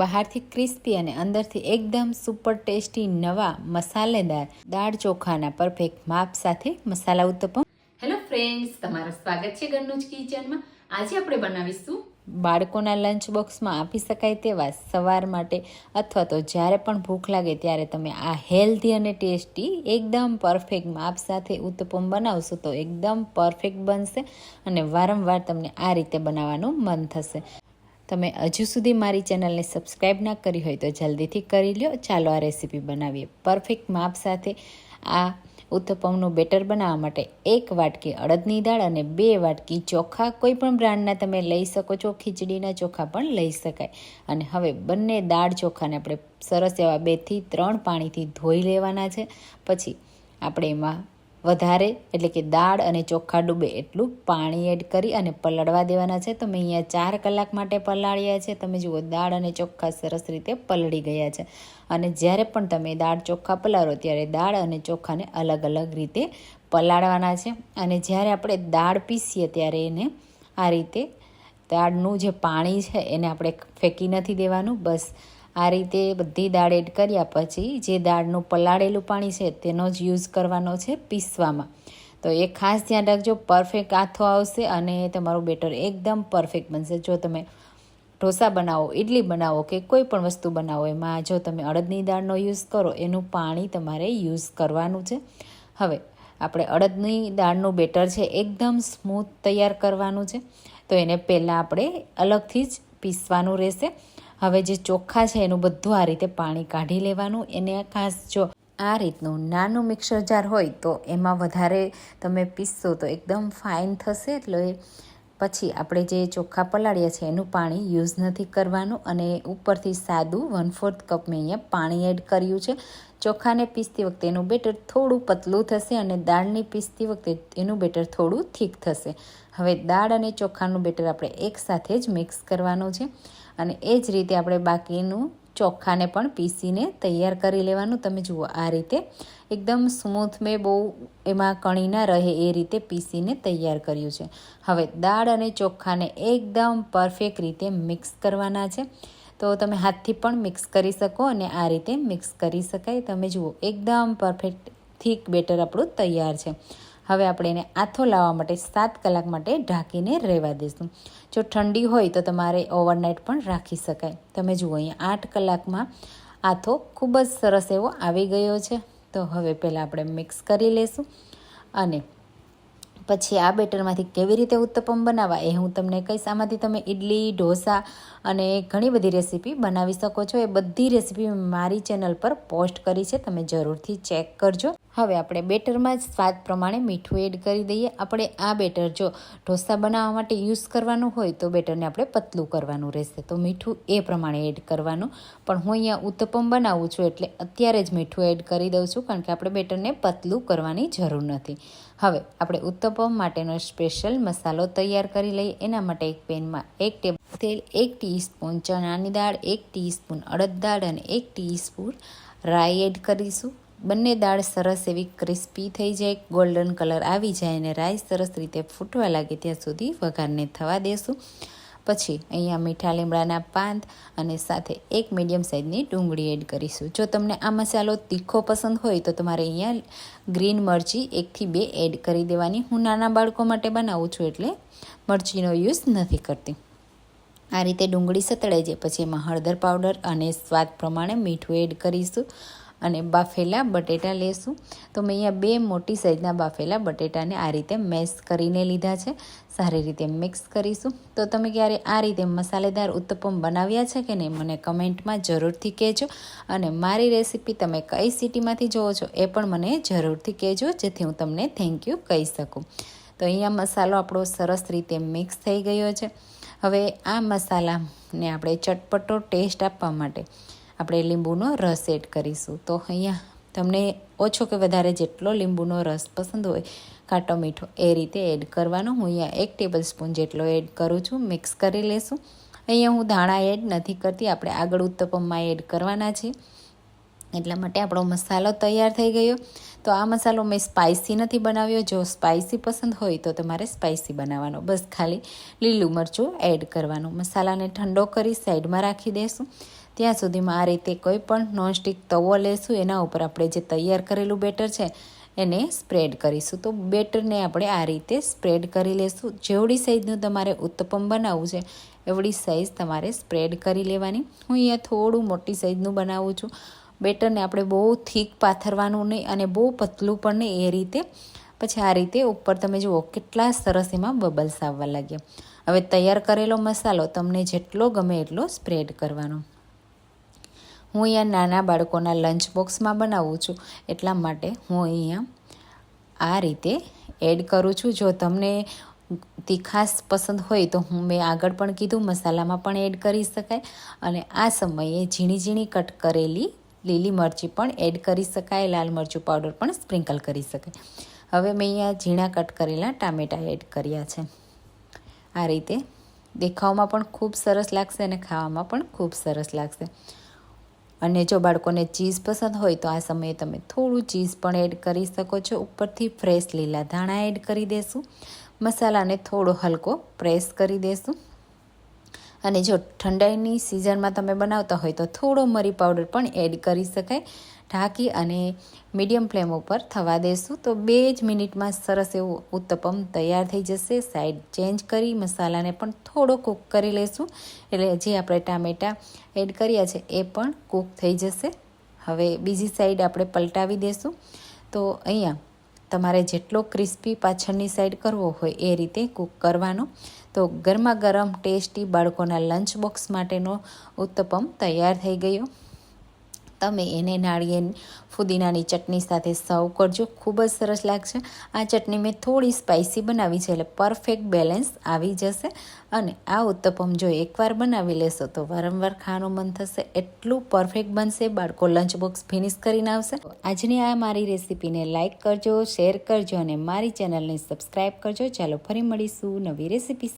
બહારથી ક્રિસ્પી અને અંદરથી એકદમ સુપર ટેસ્ટી નવા મસાલેદાર દાળ ચોખાના પરફેક્ટ માપ સાથે મસાલા ઉત્તપમ. હેલો ફ્રેન્ડ્સ તમારું સ્વાગત છે ઘરનું જ કિચનમાં. આજે આપણે બનાવીશું બાળકોના લંચ બોક્સમાં આપી શકાય તેવા સવાર માટે અથવા તો જ્યારે પણ ભૂખ લાગે ત્યારે તમે આ હેલ્ધી અને ટેસ્ટી એકદમ પરફેક્ટ માપ સાથે ઉત્તપમ બનાવશો તો એકદમ પરફેક્ટ બનશે અને વારંવાર તમને આ રીતે બનાવવાનું મન થશે. તમે હજુ સુધી મારી ચેનલને સબસ્ક્રાઈબ ના કરી હોય તો જલ્દીથી કરી લ્યો. ચાલો આ રેસીપી બનાવીએ. પરફેક્ટ માપ સાથે આ ઉત્તપમનું બેટર બનાવવા માટે એક વાટકી અડદની દાળ અને બે વાટકી ચોખા કોઈ પણ બ્રાન્ડના તમે લઈ શકો છો. ખીચડીના ચોખા પણ લઈ શકાય. અને હવે બંને દાળ ચોખાને આપણે સરસ એવા બેથી ત્રણ પાણીથી ધોઈ લેવાના છે. પછી આપણે એમાં વધારે, એટલે કે દાળ અને ચોખા ડૂબે એટલું પાણી એડ કરી અને પલાળવા દેવાના છે. તો મેં અહીંયા ચાર કલાક માટે પલાળ્યા છે. તમે જુઓ, દાળ અને ચોખ્ખા સરસ રીતે પલળી ગયા છે. અને જ્યારે પણ તમે દાળ ચોખ્ખા પલાળો, ત્યારે દાળ અને ચોખાને અલગ અલગ રીતે પલાળવાના છે. અને જ્યારે આપણે દાળ પીસીએ, ત્યારે એને આ રીતે દાળનું જે પાણી છે, એને આપણે ફેંકી નથી દેવાનું. બસ આ રીતે બધી દાળ એડ કર્યા પછી જે દાળનું પલાળેલું પાણી છે તેનો જ યુઝ કરવાનો છે પીસવામાં. તો એ ખાસ ધ્યાન રાખજો, પરફેક્ટ આથો આવશે અને તમારું બેટર એકદમ પરફેક્ટ બનશે. જો તમે ઢોસા બનાવો ઇડલી બનાવો કે કોઈ પણ વસ્તુ બનાવો, એમાં જો તમે અડદની દાળનો યુઝ કરો, એનું પાણી તમારે યુઝ કરવાનું છે. હવે આપણે અડદની દાળનું બેટર છે એકદમ સ્મૂથ તૈયાર કરવાનું છે. તો એને પહેલાં આપણે અલગથી જ પીસવાનું રહેશે. હવે જે ચોખ્ખા છે એનું બધું આ રીતે પાણી કાઢી લેવાનું. એને ખાસ જો આ રીતનું નાનું મિક્સર જાર હોય તો એમાં વધારે તમે પીસશો તો એકદમ ફાઇન થશે. એટલે પછી આપણે જે ચોખ્ખા પલાળ્યા છે એનું પાણી યુઝ નથી કરવાનું અને ઉપરથી સાદું વન ફોર્થ કપ મેં અહીંયા પાણી એડ કર્યું છે. ચોખાને પીસતી વખતે એનું બેટર થોડું પતલું થશે અને દાળની પીસતી વખતે એનું બેટર થોડું થીક થશે. હવે દાળ અને ચોખાનું બેટર આપણે એકસાથે જ મિક્સ કરવાનું છે. અને એ જ રીતે આપણે બાકીનું ચોખાને પણ પીસીને તૈયાર કરી લેવાનું. તમે જુઓ આ રીતે એકદમ સ્મૂથ મેં બહુ એમાં કણી ના રહે એ રીતે પીસીને તૈયાર કર્યું છે. હવે દાળ અને ચોખાને એકદમ પરફેક્ટ રીતે મિક્સ કરવાના છે. તો તમે હાથથી પણ મિક્સ કરી શકો અને આ રીતે મિક્સ કરી શકાય. તમે જુઓ, એકદમ પરફેક્ટ, થીક બેટર આપણું તૈયાર છે. હવે આપણે એને આથો લાવવા માટે સાત કલાક માટે ઢાંકીને રહેવા દઈશું. જો ઠંડી હોય તો તમારે ઓવરનાઇટ પણ રાખી શકાય. તમે જુઓ, અહીંયા આઠ કલાકમાં આથો ખૂબ જ સરસ એવો આવી ગયો છે. તો હવે પહેલાં આપણે મિક્સ કરી લઈશું અને પછી આ બેટરમાંથી કેવી રીતે ઉત્તપમ બનાવવા એ હું તમને કહીશ. આમાંથી તમે ઇડલી ઢોસા અને ઘણી બધી રેસીપી બનાવી શકો છો. એ બધી રેસીપી મારી ચેનલ પર પોસ્ટ કરી છે. તમે જરૂરથી ચેક કરજો. હવે આપણે બેટરમાં જ સ્વાદ પ્રમાણે મીઠું એડ કરી દઈએ. આપણે આ બેટર જો ઢોસા બનાવવા માટે યુઝ કરવાનું હોય તો બેટરને આપણે પતલું કરવાનું રહેશે. તો મીઠું એ પ્રમાણે એડ કરવાનું. પણ હું અહીંયા ઉત્તપમ બનાવું છું એટલે અત્યારે જ મીઠું એડ કરી દઉં છું કારણ કે આપણે બેટરને પતલું કરવાની જરૂર નથી. હવે આપણે ઉત્તપમ માટેનો સ્પેશિયલ મસાલો તૈયાર કરી લઈએ. એના માટે એક પેનમાં એક ટેબલ તેલ, એક ટીસ્પૂન ચણાની દાળ, એક ટીસ્પૂન અડદ દાળ અને એક ટીસ્પૂન રાઈ એડ કરીશું. બંને દાળ સરસ એવી ક્રિસ્પી થઈ જાય, ગોલ્ડન કલર આવી જાય અને રાઈસ સરસ રીતે ફૂટવા લાગે ત્યાં સુધી વઘારને થવા દેશું. પછી અહીંયા મીઠા લીમડાના પાંદ અને સાથે એક મીડિયમ સાઇઝની ડુંગળી એડ કરીશું. જો તમને આ મસાલો તીખો પસંદ હોય તો તમારે અહીંયા ગ્રીન મરચી એકથી બે એડ કરી દેવાની. હું નાના બાળકો માટે બનાવું છું એટલે મરચીનો યુઝ નથી કરતી. આ રીતે ડુંગળી સતળાઈ જાય. પછી એમાં હળદર પાવડર અને સ્વાદ પ્રમાણે મીઠું એડ કરીશું. અને બાફેલા બટેટા લેશું. તો મેં અહીંયા બે મોટી સાઈઝના બાફેલા બટેટાને આ રીતે મેશ કરીને લીધા છે. સારી રીતે મિક્સ કરીશું. તો તમે ક્યારે આ રીતે મસાલેદાર ઉત્તપમ બનાવ્યા છે કે નહીં, મને કમેન્ટમાં જરૂરથી કહેજો. અને મારી રેસીપી તમે કઈ સિટીમાંથી જોવો છો એ પણ મને જરૂરથી કહેજો, જેથી હું તમને થેન્ક યુ કહી શકું. તો અહીંયા મસાલો આપણો સરસ રીતે મિક્સ થઈ ગયો છે. હવે આ મસાલાને આપણે ચટપટો ટેસ્ટ આપવા માટે આપણે લીંબુનો રસ એડ કરીશું. તો અહીંયા તમને ઓછો કે વધારે જેટલો લીંબુનો રસ પસંદ હોય, કાંટો મીઠો એ રીતે એડ કરવાનો. હું અહીંયા એક ટેબલ સ્પૂન જેટલો એડ કરું છું, મિક્સ કરી લેશું. અહીંયા હું ધાણા એડ નથી કરતી, આપણે આગળ ઉત્તપમમાં એડ કરવાના છે. એટલા માટે આપણો મસાલો તૈયાર થઈ ગયો. તો આ મસાલો મેં સ્પાઇસી નથી બનાવ્યો. જો સ્પાઇસી પસંદ હોય તો તમારે સ્પાઇસી બનાવવાનો. બસ ખાલી લીલું મરચું એડ કરવાનું. મસાલાને ઠંડો કરી સાઈડમાં રાખી દઈશું ત્યાં સુધીમાં આ રીતે કોઈ પણ નોનસ્ટિક તવો લેશું, એના ઉપર આપણે જે તૈયાર કરેલું બેટર છે, એને સ્પ્રેડ કરીશું. તો બેટરને આપણે આ રીતે સ્પ્રેડ કરી લેશું. જેવડી સાઈઝનું તમારે ઉત્તપમ બનાવવું છે, એવડી સાઈઝ તમારે સ્પ્રેડ કરી લેવાની. હું અહીંયા થોડું મોટી સાઈઝનું બનાવું છું. બેટરને આપણે બહુ થીક પાથરવાનું નહીં અને બહુ પતલું પણ નહીં, એ રીતે. પછી આ રીતે ઉપર તમે જુઓ, કેટલા સરસ એમાં બબલ્સ આવવા લાગ્યા. હવે તૈયાર કરેલો મસાલો તમને જેટલો ગમે એટલો સ્પ્રેડ કરવાનો. હું અહીંયા નાના બાળકોના લંચ બોક્સમાં બનાવું છું. એટલા માટે હું અહીંયા આ રીતે એડ કરું છું. જો તમને તીખાસ પસંદ હોય તો હું મેં આગળ પણ કીધું, મસાલામાં પણ એડ કરી શકાય. અને આ સમયે ઝીણી ઝીણી કટ કરેલી લીલી મરચી પણ એડ કરી શકાય, લાલ મરચું પાવડર પણ સ્પ્રિંકલ કરી શકાય. હવે મેં અહીંયા ઝીણા કટ કરેલા ટામેટાં એડ કર્યા છે. આ રીતે દેખાવમાં પણ ખૂબ સરસ લાગશે અને ખાવામાં પણ ખૂબ સરસ લાગશે. અને જો બાળકોને ચીઝ પસંદ હોય તો આ સમયે તમે થોડું ચીઝ પણ એડ કરી શકો છો. ઉપરથી ફ્રેશ લીલા ધાણા એડ કરી દેશું. મસાલાને થોડો હલકો પ્રેસ કરી દેશું. અને જો ઠંડાઈની સિઝનમાં તમે બનાવતા હોય તો થોડો મરી પાવડર પણ એડ કરી શકાય. ઢાંકી અને મીડિયમ ફ્લેમ ઉપર થવા દેશું. તો બે જ મિનિટમાં સરસ એવું ઉત્તપમ તૈયાર થઈ જશે. સાઈડ ચેન્જ કરી મસાલાને પણ થોડો કૂક કરી લઈશું એટલે જે આપણે ટામેટાં એડ કર્યા છે એ પણ કૂક થઈ જશે. હવે બીજી સાઈડ આપણે પલટાવી દેશું. તો અહીંયા તમારે જેટલો ક્રિસ્પી પાછળની સાઈડ કરવો હોય એ રીતે કૂક કરવાનો. તો ગરમા ગરમ ટેસ્ટી બાળકોના લંચ બોક્સ માટેનો ઉત્તપમ તૈયાર થઈ ગયો. તમે એને નાળિયેર ફુદીનાની ચટણી સાથે સર્વ કરજો. ખૂબ જ સરસ લાગશે. આ ચટણી મેં થોડી સ્પાઇસી બનાવી છે એટલે પરફેક્ટ બેલેન્સ આવી જશે અને આ ઉત્તપમ જો એકવાર બનાવી લેશો તો વારંવાર ખાવાનું મન થશે. એટલું પરફેક્ટ બનશે. બાળકો લંચ બોક્સ ફિનિશ કરીને આવશે. આજની આ મારી રેસીપીને લાઇક કરજો શેર કરજો અને મારી ચેનલને સબસ્ક્રાઈબ કરજો. ચાલો ફરી મળીશું નવી રેસીપી